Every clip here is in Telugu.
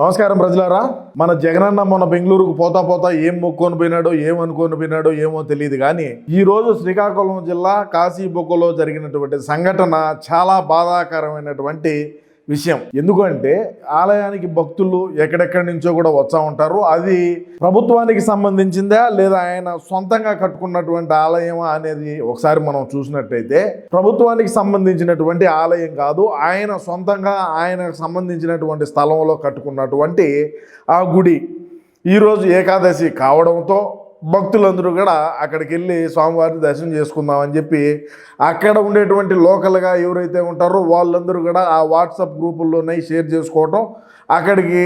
నమస్కారం ప్రజలారా. మన జగనన్న మన బెంగళూరుకు పోతా పోతా ఏం మొక్కొని పోయినాడో ఏం అనుకొని పోయినాడో ఏమో తెలియదు కానీ ఈ రోజు శ్రీకాకుళం జిల్లా కాశీబొక్కలో జరిగినటువంటి సంఘటన చాలా బాధాకరమైనటువంటి విషయం. ఎందుకంటే ఆలయానికి భక్తులు ఎక్కడెక్కడి నుంచో కూడా వచ్చా ఉంటారు. అది ప్రభుత్వానికి సంబంధించిందా లేదా ఆయన సొంతంగా కట్టుకున్నటువంటి ఆలయమా అనేది ఒకసారి మనం చూసినట్టయితే ప్రభుత్వానికి సంబంధించినటువంటి ఆలయం కాదు ఆయన సొంతంగా ఆయనకు సంబంధించినటువంటి స్థలంలో కట్టుకున్నటువంటి ఆ గుడి. ఈరోజు ఏకాదశి కావడంతో భక్తులందరూ కూడా అక్కడికి వెళ్ళి స్వామివారిని దర్శనం చేసుకుందామని చెప్పి అక్కడ ఉండేటువంటి లోకల్గా ఎవరైతే ఉంటారో వాళ్ళందరూ కూడా ఆ వాట్సాప్ గ్రూపుల్లోనే షేర్ చేసుకోవటం అక్కడికి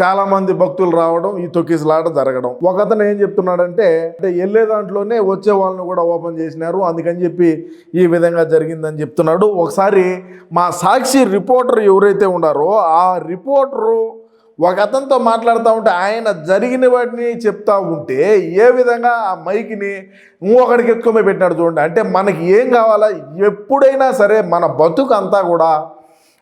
చాలామంది భక్తులు రావడం ఈ తొక్కిసలాట జరగడం. ఒకతను ఏం చెప్తున్నాడంటే అంటే వెళ్ళే దాంట్లోనే వచ్చే వాళ్ళని కూడా ఓపెన్ చేసినారు అందుకని చెప్పి ఈ విధంగా జరిగిందని చెప్తున్నాడు. ఒకసారి మా సాక్షి రిపోర్టర్ ఎవరైతే ఉన్నారో ఆ రిపోర్టరు ఒక అతనితో మాట్లాడుతూ ఉంటే ఆయన జరిగిన వాటిని చెప్తా ఉంటే ఏ విధంగా ఆ మైక్ని ఇంకొకడికి ఎత్తుకొని పెట్టినాడు చూడండి. అంటే మనకి ఏం కావాలా? ఎప్పుడైనా సరే మన బతుకు అంతా కూడా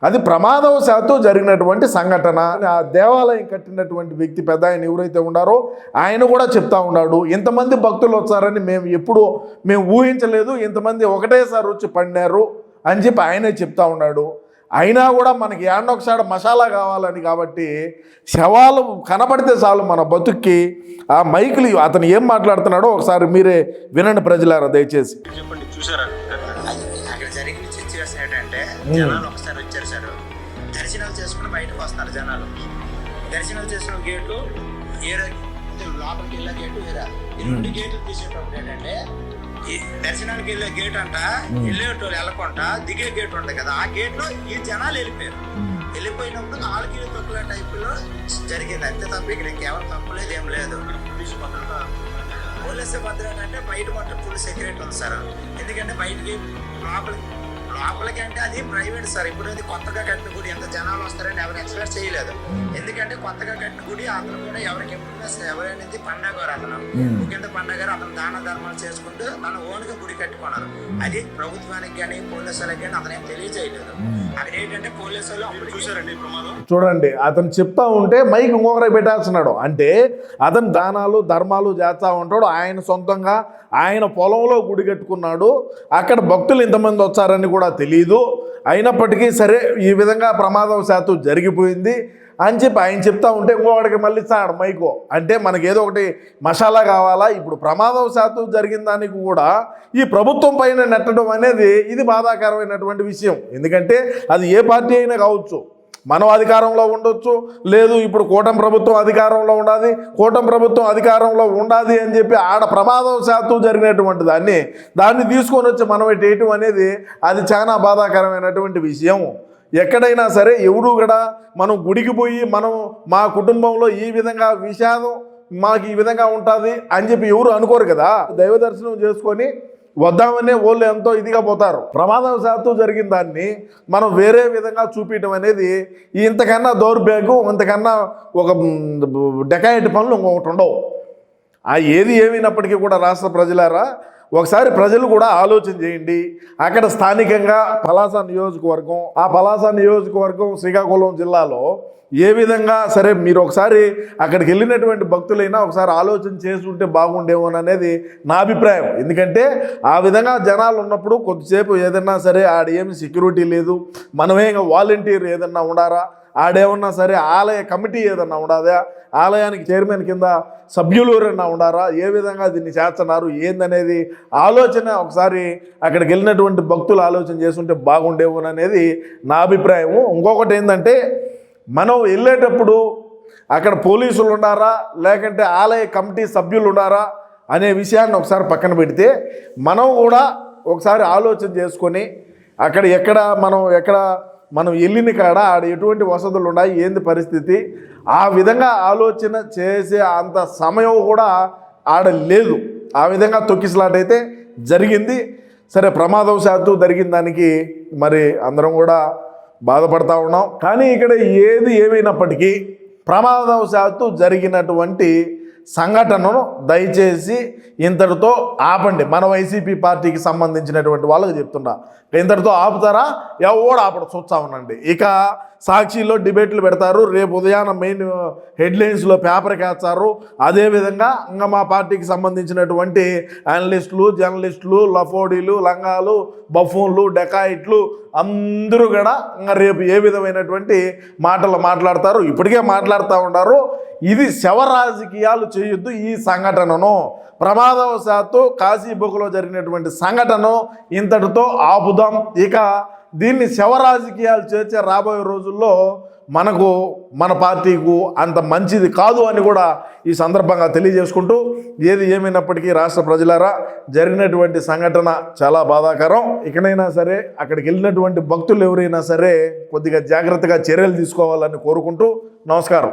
అది ప్రమాదవశాత్తు జరిగినటువంటి సంఘటన. ఆ దేవాలయం కట్టినటువంటి వ్యక్తి పెద్ద ఆయన ఎవరైతే ఉన్నారో ఆయన కూడా చెప్తా ఉన్నాడు. ఇంతమంది భక్తులు వచ్చారని మేము ఎప్పుడూ మేము ఊహించలేదు. ఇంతమంది ఒకటేసారి వచ్చి పడినారు అని చెప్పి ఆయనే చెప్తా ఉన్నాడు. అయినా కూడా మనకి ఒకసారి మసాలా కావాలని కాబట్టి శవాలు కనపడితే చాలు మన బతుక్కి. ఆ మైకులు అతను ఏం మాట్లాడుతున్నాడో ఒకసారి మీరే వినండి ప్రజలారా దయచేసి. చెప్పండి చూసారా? అది అక్కడ జరిగిన సిచ్యువేషన్ ఏంటంటే జనాలు ఒకసారి వచ్చారు సార్. దర్శనాలు చేసుకుని బయటకు వస్తారు జనాలు. దర్శనాలు చేసుకున్న గేటు ఏరే లోపలికి వెళ్ళే గేటు వేరే. ఈ రెండు గేట్లు తీసేటప్పుడు ఏంటంటే ఈ దర్శనానికి వెళ్ళే గేట్ అంట వెళ్ళేటోళ్ళు వెళ్ళకుండా దిగే గేట్ ఉంటుంది కదా ఆ గేట్లో ఈ జనాలు వెళ్ళిపోయారు. వెళ్ళిపోయినప్పుడు నాలుగు తొక్కుల టైప్లో జరిగింది అంతే తప్ప ఇక్కడ ఇంకెవరు తప్పు లేదు ఏం లేదు. పోలీసు భద్రత అంటే బయట మొత్తం ఫుల్ సెక్యూరిటీ ఉంది సార్. ఎందుకంటే బయటికి లోపలికి లోపలికి అంటే అది ప్రైవేట్ సార్. ఇప్పుడు అది కొత్తగా కట్టిన గుడి ఎంత జనాలు వస్తారని ఎవరు ఎక్స్పెక్ట్ చేయలేదు. ఎందుకంటే కొత్తగా కట్టిన గుడి అతను కూడా ఎవరికి ఎప్పుడు ఎవరైనది పండగ గారు అతను. ముఖ్యంగా పండగ గారు అతను దాన ధర్మాలు చేసుకుంటూ తన ఓన్గా గుడి కట్టుకున్నారు. అది ప్రభుత్వానికి కానీ పోలీసులకు కానీ అతను ఏం తెలియజేయలేదు అక్కడ ఏంటంటే పోలీసు వాళ్ళు అప్పుడు చూసారండి ప్రమాదం? చూడండి అతను చెప్తా ఉంటే మైక్ ఇంకొకరికి పెట్టేస్తున్నాడు. అంటే అతను దానాలు ధర్మాలు చేస్తూ ఉంటాడు. ఆయన సొంతంగా ఆయన పొలంలో గుడి కట్టుకున్నాడు. అక్కడ భక్తులు ఇంతమంది వచ్చారని కూడా తెలియదు అయినప్పటికీ సరే ఈ విధంగా ప్రమాదవశాత్తు జరిగిపోయింది అని చెప్పి ఆయన చెప్తా ఉంటే ఇంకోవాడికి మళ్ళీ ఇస్తాడు మైకో. అంటే మనకి ఏదో ఒకటి మసాలా కావాలా? ఇప్పుడు ప్రమాదవశాత్తు జరిగిన దానికి కూడా ఈ ప్రభుత్వం పైన నెట్టడం అనేది ఇది బాధాకరమైనటువంటి విషయం. ఎందుకంటే అది ఏ పార్టీ అయినా కావచ్చు. మనం అధికారంలో ఉండొచ్చు లేదు ఇప్పుడు కూటమి ప్రభుత్వం అధికారంలో ఉండాలి కూటమి ప్రభుత్వం అధికారంలో ఉండాలి అని చెప్పి ఆడ ప్రమాదవశాత్తు జరిగినటువంటి దాన్ని దాన్ని తీసుకొని వచ్చి మనం వేయటం అనేది అది చాలా బాధాకరమైనటువంటి విషయం. ఎక్కడైనా సరే ఎవరు కూడా మనం గుడికి పోయి మనం మా కుటుంబంలో ఈ విధంగా విషాదం మాకు ఈ విధంగా ఉంటుంది అని చెప్పి ఎవరు అనుకోరు కదా. దైవ దర్శనం చేసుకొని వద్దామనే వాళ్ళు ఎంతో ఇదిగా పోతారు. ప్రమాదవశాత్తు జరిగిన దాన్ని మనం వేరే విధంగా చూపించడం అనేది ఇంతకన్నా దౌర్భాగ్యం ఇంతకన్నా ఒక డెకాయిట్ పనులు ఇంకొకటి ఉండవు. ఆ ఏది ఏమైనప్పటికీ కూడా రాష్ట్ర ప్రజలారా ఒకసారి ప్రజలు కూడా ఆలోచన చేయండి. అక్కడ స్థానికంగా పలాస నియోజకవర్గం ఆ పలాస నియోజకవర్గం శ్రీకాకుళం జిల్లాలో ఏ విధంగా సరే మీరు ఒకసారి అక్కడికి వెళ్ళినటువంటి భక్తులైనా ఒకసారి ఆలోచన చేసి ఉంటే బాగుండేమో అనేది నా అభిప్రాయం. ఎందుకంటే ఆ విధంగా జనాలు ఉన్నప్పుడు కొద్దిసేపు ఏదన్నా సరే ఆడ ఏమి సెక్యూరిటీ లేదు మనమే ఇంకా వాలంటీర్ ఏదన్నా ఉండారా ఆడేమన్నా సరే ఆలయ కమిటీ ఏదన్నా ఉండదా ఆలయానికి చైర్మన్ కింద సభ్యులు ఎవరన్నా ఉండారా ఏ విధంగా దీన్ని చేస్తున్నారు? ఏందనేది ఆలోచన ఒకసారి అక్కడికి వెళ్ళినటువంటి భక్తులు ఆలోచన చేస్తుంటే బాగుండేమోననేది నా అభిప్రాయము. ఇంకొకటి ఏంటంటే మనం వెళ్ళేటప్పుడు అక్కడ పోలీసులు ఉండారా లేకంటే ఆలయ కమిటీ సభ్యులు ఉండారా అనే విషయాన్ని ఒకసారి పక్కన పెడితే మనం కూడా ఒకసారి ఆలోచన చేసుకొని అక్కడ ఎక్కడ మనం ఎక్కడ మనం వెళ్ళిన కాడ ఆడ ఎటువంటి వసతులు ఉన్నాయి ఏంది పరిస్థితి? ఆ విధంగా ఆలోచన చేసే అంత సమయం కూడా ఆడ లేదు. ఆ విధంగా తొక్కిసలాట అయితే జరిగింది. సరే ప్రమాదవశాత్తు జరిగిన దానికి మరి అందరం కూడా బాధపడతా ఉన్నాం. కానీ ఇక్కడ ఏది ఏమైనప్పటికీ ప్రమాదవశాత్తు జరిగినటువంటి సంఘటనను దయచేసి ఇంతటితో ఆపండి. మన వైసీపీ పార్టీకి సంబంధించినటువంటి వాళ్ళకి చెప్తున్నా. ఇంతటితో ఆపుతారా? ఎవడు ఆపడు చూస్తా ఉండండి. ఇక సాక్షిలో డిబేట్లు పెడతారు. రేపు ఉదయాన్న మెయిన్ హెడ్లైన్స్లో పేపర్ కేస్తారు. అదేవిధంగా ఇంకా మా పార్టీకి సంబంధించినటువంటి అనలిస్టులు జర్నలిస్టులు లఫోడీలు లంగాలు బఫూన్లు డెకాయిట్లు అందరూ కూడా ఇంకా రేపు ఏ విధమైనటువంటి మాటలు మాట్లాడతారు? ఇప్పటికే మాట్లాడుతూ ఉన్నారు. ఇది శవ రాజకీయాలు చేయొద్దు ఈ సంఘటనను. ప్రమాదవశాత్తు కాశీబుకలో జరిగినటువంటి సంఘటన ఇంతటితో ఆపుదాం. ఇక దీన్ని శవ రాజకీయాలు చేర్చే రాబోయే రోజుల్లో మనకు మన పార్టీకు అంత మంచిది కాదు అని కూడా ఈ సందర్భంగా తెలియజేసుకుంటూ ఏది ఏమైనప్పటికీ రాష్ట్ర ప్రజలారా జరిగినటువంటి సంఘటన చాలా బాధాకరం. ఇకనైనా సరే అక్కడికి వెళ్ళినటువంటి భక్తులు ఎవరైనా సరే కొద్దిగా జాగ్రత్తగా చర్యలు తీసుకోవాలని కోరుకుంటూ నమస్కారం.